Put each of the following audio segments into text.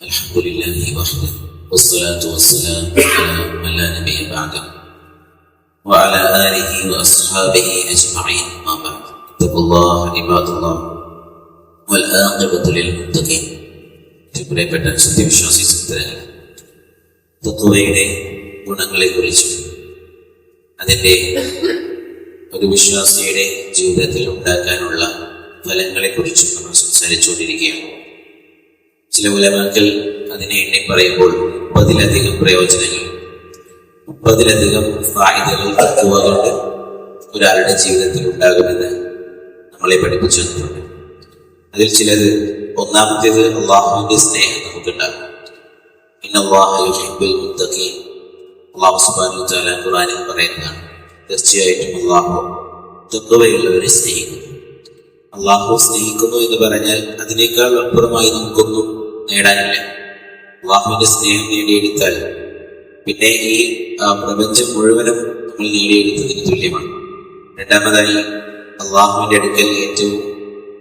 الحمد لله وحده والصلاة والسلام على من لا نبي بعده وعلى آله وأصحابه أجمعين ما بعد اتقوا الله عباد الله والآقبة للمتقين പ്രിയപ്പെട്ട സത്യവിശ്വാസി സഹോദരങ്ങൾ തത്വയുടെ ഗുണങ്ങളെക്കുറിച്ചും അതിൻ്റെ ഒരു വിശ്വാസിയുടെ ജീവിതത്തിൽ ഉണ്ടാക്കാനുള്ള ഫലങ്ങളെക്കുറിച്ചും നമ്മൾ സംസാരിച്ചുകൊണ്ടിരിക്കുകയാണ് ചില ഉലമാക്കൾ അതിനെ എണ്ണി പറയുമ്പോൾ മുപ്പതിലധികം പ്രയോജനങ്ങൾ മുപ്പതിലധികം ഫായിദകൾ തത്വകളുണ്ട് ഒരാളുടെ ജീവിതത്തിൽ ഉണ്ടാകുമെന്ന് നമ്മളെ പഠിപ്പിച്ചു തന്നിട്ടുണ്ട് അതിൽ ചിലത് ഒന്നാമത്തേത് അള്ളാഹുവിന്റെ സ്നേഹം നമുക്കുണ്ടാകും. പിന്നെ അള്ളാഹുബുൽ പറയുന്നതാണ് തീർച്ചയായിട്ടും അള്ളാഹു തത്വയുള്ളവരെ സ്നേഹിക്കുന്നു. അള്ളാഹു സ്നേഹിക്കുന്നു എന്ന് പറഞ്ഞാൽ അതിനേക്കാൾ അപ്പുറമായി നമുക്കൊന്നും നേടാനില്ല. അള്ളാഹുവിന്റെ സ്നേഹം നേടിയെടുത്താൽ പിന്നെ ഈ പ്രപഞ്ചം മുഴുവനും നമ്മൾ നേടിയെടുത്തതിന് തുല്യമാണ്. രണ്ടാമതായി അള്ളാഹുവിന്റെ അടുക്കൽ ഏറ്റവും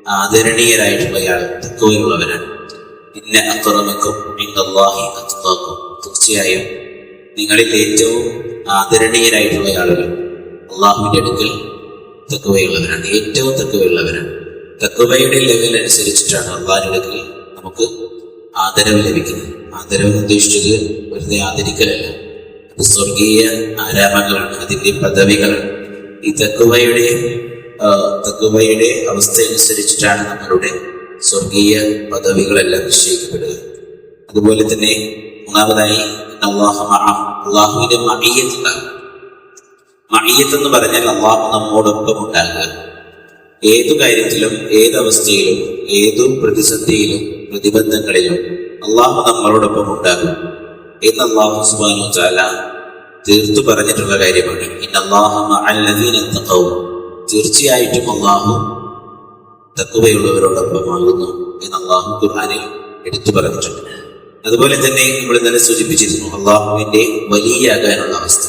ആദരണീയരായിട്ടുള്ള ആൾ തക്കവയുള്ളവരാണ്. പിന്നെ അക്രമക്കും തീർച്ചയായും നിങ്ങളിൽ ഏറ്റവും ആദരണീയരായിട്ടുള്ള ആളുകൾ അള്ളാഹുവിന്റെ അടുക്കൽ തക്കവയുള്ളവരാണ്. ഏറ്റവും തക്കവയുള്ളവരാണ്. തക്കവയുടെ ലെവൽ അനുസരിച്ചിട്ടാണ് അള്ളാഹിന്റെ അടുക്കൽ നമുക്ക് ആദരവ് ലഭിക്കുന്നത് ആദരവ് ഉദ്ദേശിച്ചത് വെറുതെ ആദരിക്കലല്ല. അത് സ്വർഗീയ ആരാമങ്ങളാണ് അതിന്റെ പദവികളാണ് ഈ തക്കുവയുടെ തക്കുവയുടെ അവസ്ഥ അനുസരിച്ചിട്ടാണ് നമ്മളുടെ സ്വർഗീയ പദവികളെല്ലാം നിശ്ചയിക്കപ്പെടുക. അതുപോലെ തന്നെ മൂന്നാമതായി അള്ളാഹു അള്ളാഹുവിന്റെ മഹിയത്തുണ്ടാകും മഹിയത്ത് എന്ന് പറഞ്ഞാൽ അള്ളാഹു നമ്മോടൊപ്പം ഉണ്ടാകുക. ഏതു കാര്യത്തിലും ഏതവസ്ഥയിലും ഏതു പ്രതിസന്ധിയിലും പ്രതിബന്ധങ്ങളിലും അള്ളാഹു നമ്മളോടൊപ്പം ഉണ്ടാകും. എന്ന് അള്ളാഹു സുബാനു ചാല തീർത്തു പറഞ്ഞിട്ടുള്ള കാര്യമാണ്. തീർച്ചയായിട്ടും അള്ളാഹു തക്കുവയുള്ളവരോടൊപ്പമാകുന്നു എന്ന് അള്ളാഹു ഖുർഹാനിൽ എടുത്തു പറഞ്ഞിട്ടുണ്ട്. അതുപോലെ തന്നെ നമ്മൾ ഇന്നലെ സൂചിപ്പിച്ചിരുന്നു അള്ളാഹുവിന്റെ വലിയാകാനുള്ള അവസ്ഥ.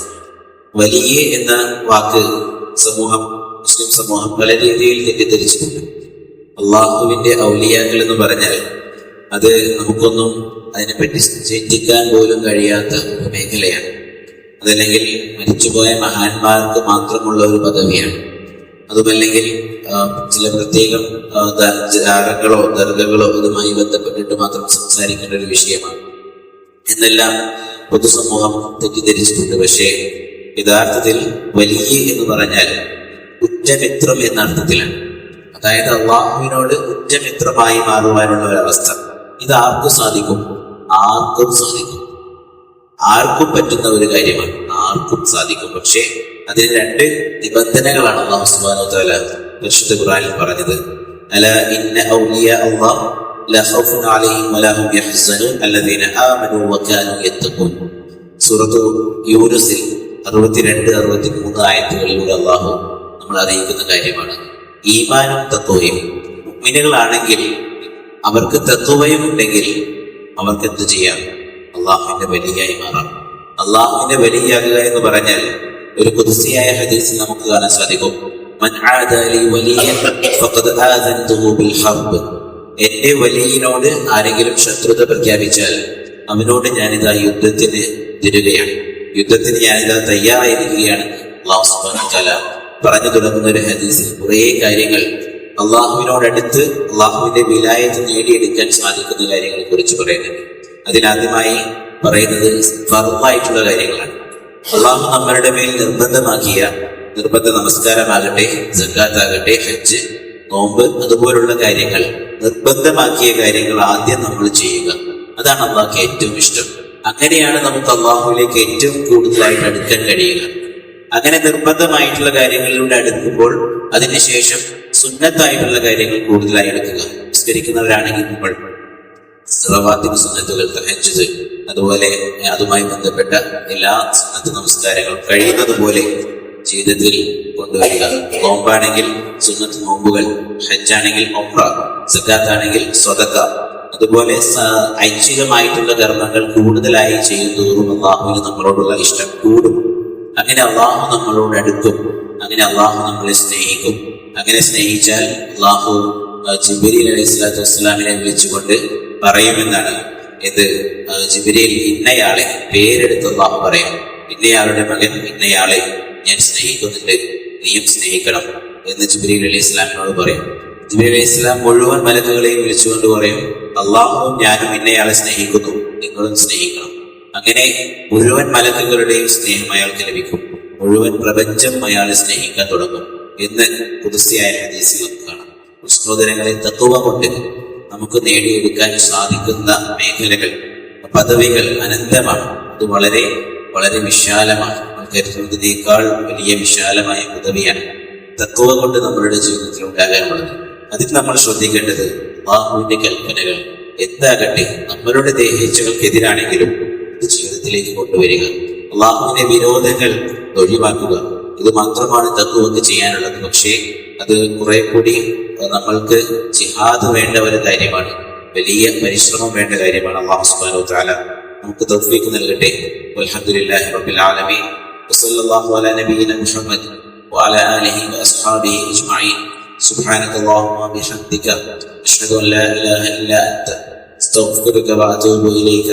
വലിയ എന്ന വാക്ക് സമൂഹം മുസ്ലിം സമൂഹം പല രീതിയിൽ തെറ്റിദ്ധരിച്ചിട്ടുണ്ട്. അള്ളാഹുവിന്റെ ഔലിയാക്കൾ എന്ന് പറഞ്ഞാൽ അത് നമുക്കൊന്നും അതിനെപ്പറ്റി ചിന്തിക്കാൻ പോലും കഴിയാത്ത ഒരു മേഖലയാണ്. അതല്ലെങ്കിൽ മരിച്ചുപോയ മഹാന്മാർക്ക് മാത്രമുള്ള ഒരു പദവിയാണ്. അതുമല്ലെങ്കിൽ ചില പ്രത്യേകം ആ, ദർഗകളോ ഇതുമായി ബന്ധപ്പെട്ടിട്ട് മാത്രം സംസാരിക്കേണ്ട ഒരു വിഷയമാണ്. എന്നെല്ലാം പൊതുസമൂഹം തെറ്റിദ്ധരിച്ചിട്ടുണ്ട്. പക്ഷേ യഥാർത്ഥത്തിൽ വലിയ എന്ന് പറഞ്ഞാൽ ഉറ്റമിത്രം എന്ന അർത്ഥത്തിലാണ്. അതായത് അള്ളാഹുവിനോട് ഉറ്റമിത്രമായി മാറുവാനുള്ള ഒരവസ്ഥ. ഇത് ആർക്കും സാധിക്കും? ആർക്കും സാധിക്കും. ആർക്കും പറ്റുന്ന ഒരു കാര്യമാണ്. ആർക്കും സാധിക്കും. പക്ഷേ അതിന് രണ്ട് നിബന്ധനകളാണ് അള്ളാഹു ഖുർആനിൽ പറഞ്ഞത്. അല ഇന്ന ഔലിയ അല്ലാഹ് ലാ ഖൗഫുൻ അലൈഹിം വലാ ഹും യഹ്സനൂൻ അല്ലദീന ആമനൂ വകാനൂ യത്തഖൂൻ. സൂറത്തു യൂനുസിൽ അറുപത്തിമൂന്ന് ആയത്തുകളിലൂടെ അള്ളാഹു നമ്മൾ അറിയിക്കുന്ന കാര്യമാണ്. ഈമാനും തത്വയും. മുഗ്മിനുകളാണെങ്കിൽ അവർക്ക് തത്വയും ഉണ്ടെങ്കിൽ അവർക്ക് എന്ത് ചെയ്യാം? അള്ളാഹുവിന്റെ വലിയായി മാറാം. അള്ളാഹുവിന്റെ വലിയാകുക എന്ന് പറഞ്ഞാൽ ഒരു കുതിസിയായ ഹദീസിൽ നമുക്ക് കാണാൻ സാധിക്കും. എന്റെ വലിയനോട് ആരെങ്കിലും ശത്രുത പ്രഖ്യാപിച്ചാൽ അവനോട് ഞാനിതാ യുദ്ധത്തിന് തിരുകയാണ്. യുദ്ധത്തിന് ഞാനിതാ തയ്യാറായിരിക്കുകയാണ്. അള്ളാഹു തആല പറഞ്ഞു തുടങ്ങുന്ന ഒരു ഹദീസിൽ കുറേ കാര്യങ്ങൾ അള്ളാഹുവിനോടടുത്ത് അള്ളാഹുവിന്റെ വിലായത്ത് നേടിയെടുക്കാൻ സാധിക്കുന്ന കാര്യങ്ങളെ കുറിച്ച് പറയുന്നുണ്ട്. അതിലാദ്യമായി പറയുന്നത് ഫറുമായിട്ടുള്ള കാര്യങ്ങളാണ്. അള്ളാഹു നമ്മളുടെ മേൽ നിർബന്ധമാക്കിയ നിർബന്ധ നമസ്കാരമാകട്ടെ ജക്കാത്താകട്ടെ ഹജ്ജ് നോമ്പ് അതുപോലുള്ള കാര്യങ്ങൾ നിർബന്ധമാക്കിയ കാര്യങ്ങൾ ആദ്യം നമ്മൾ ചെയ്യുക. അതാണ് അള്ളാഹ്ക്ക് ഏറ്റവും ഇഷ്ടം. അങ്ങനെയാണ് നമുക്ക് അള്ളാഹുവിലേക്ക് ഏറ്റവും കൂടുതലായിട്ട് അടുക്കാൻ കഴിയുക. അങ്ങനെ നിർബന്ധമായിട്ടുള്ള കാര്യങ്ങളിലൂടെ അടുക്കുമ്പോൾ അതിനുശേഷം സുന്നത്തായിട്ടുള്ള കാര്യങ്ങൾ കൂടുതലായി എടുക്കുക. നിസ്കരിക്കുന്നവരാണെങ്കിൽ നമ്മൾ റവാത്തിബ് സുന്നത്തുകൾ തഹജ്ജുദ് അതുപോലെ അതുമായി ബന്ധപ്പെട്ട എല്ലാ സുന്നത്ത് നമസ്കാരങ്ങളും കഴിയുന്നത് പോലെ ജീവിതത്തിൽ കൊണ്ടുവരിക. നോമ്പാണെങ്കിൽ സുന്നത്ത് നോമ്പുകൾ ഹജ്ജാണെങ്കിൽ ഒമ്ര സക്കാത്താണെങ്കിൽ സ്വതക്ക. അതുപോലെ ഐച്ഛികമായിട്ടുള്ള കർമ്മങ്ങൾ കൂടുതലായി ചെയ്യുന്നതോറും അള്ളാഹുവിന് നമ്മളോടുള്ള ഇഷ്ടം കൂടും. അങ്ങനെ അള്ളാഹു നമ്മളോട് അടുക്കും. അങ്ങനെ അള്ളാഹു നമ്മളെ സ്നേഹിക്കും. അങ്ങനെ സ്നേഹിച്ചാൽ അള്ളാഹു ജിബിരി അലൈഹി സ്വലാത്തു വസ്സലാമിനെ വിളിച്ചുകൊണ്ട് പറയുമെന്നാണ് ഇത് ജിബിരിയിൽ ഇന്നയാളെ പേരെടുത്ത് അള്ളാഹു പറയും. ഇന്നയാളുടെ മകൻ ഇന്നയാളെ ഞാൻ സ്നേഹിക്കുന്നുണ്ട്. നീയും സ്നേഹിക്കണം എന്ന് ജിബിരി അലൈഹി ഇസ്ലാമിനോട് പറയും. ജിബിരി അലൈഹി ഇസ്ലാം മുഴുവൻ മലക്കുകളെയും വിളിച്ചുകൊണ്ട് പറയും അള്ളാഹുവും ഞാനും ഇന്നയാളെ സ്നേഹിക്കുന്നു. നിങ്ങളും സ്നേഹിക്കണം. അങ്ങനെ മുഴുവൻ മലക്കുകളുടെയും സ്നേഹം അയാൾക്ക് ലഭിക്കും. മുഴുവൻ പ്രപഞ്ചം അയാളെ സ്നേഹിക്കാൻ തുടങ്ങും എന്ന് പുതുസ്ഥയായ ഹദീസുകൾ കാണാം. സഹോദരങ്ങളെ തത്വ കൊണ്ട് നമുക്ക് നേടിയെടുക്കാൻ സാധിക്കുന്ന മേഖലകൾ പദവികൾ അനന്തമാണ്. അത് വളരെ വളരെ വിശാലമാണ്. നമ്മൾ കരുതുന്നതിനേക്കാൾ വലിയ വിശാലമായ പദവിയാണ് തത്വം കൊണ്ട് നമ്മളുടെ ജീവിതത്തിൽ ഉണ്ടാകാനുള്ളത്. അതിൽ നമ്മൾ ശ്രദ്ധിക്കേണ്ടത് ബാഹുവിന്റെ കൽപ്പനകൾ എന്താകട്ടെ? നമ്മളുടെ ദേഹേച്ഛകൾക്കെതിരാണെങ്കിലും ഇത് ജീവിതത്തിലേക്ക് കൊണ്ടുവരിക അള്ളാഹുവിന്റെ വിരോധങ്ങൾ ഒഴിവാക്കുക ഇത് മാത്രമാണ് തത്വമൊക്കെ ചെയ്യാനുള്ളത് പക്ഷേ അത് കുറെ കൂടി അഹ് നമ്മൾക്ക് ജിഹാദ് വേണ്ട ഒരു കാര്യമാണ് വലിയ പരിശ്രമം വേണ്ട കാര്യമാണ് അള്ളാഹു സുബ്ഹാനഹു വതആല നമുക്ക് തൗഫീഖ് നൽകട്ടെ വൽഹംദുലില്ലാഹി റബ്ബിൽ ആലമീൻ വസല്ലല്ലാഹു അലാ നബിയിന മുഹമ്മദ് وعلى آله وأصحابه أجمعين سبحانك اللهم وبحمدك أشهد أن لا إله إلا أنت استغفرك وأتوب إليك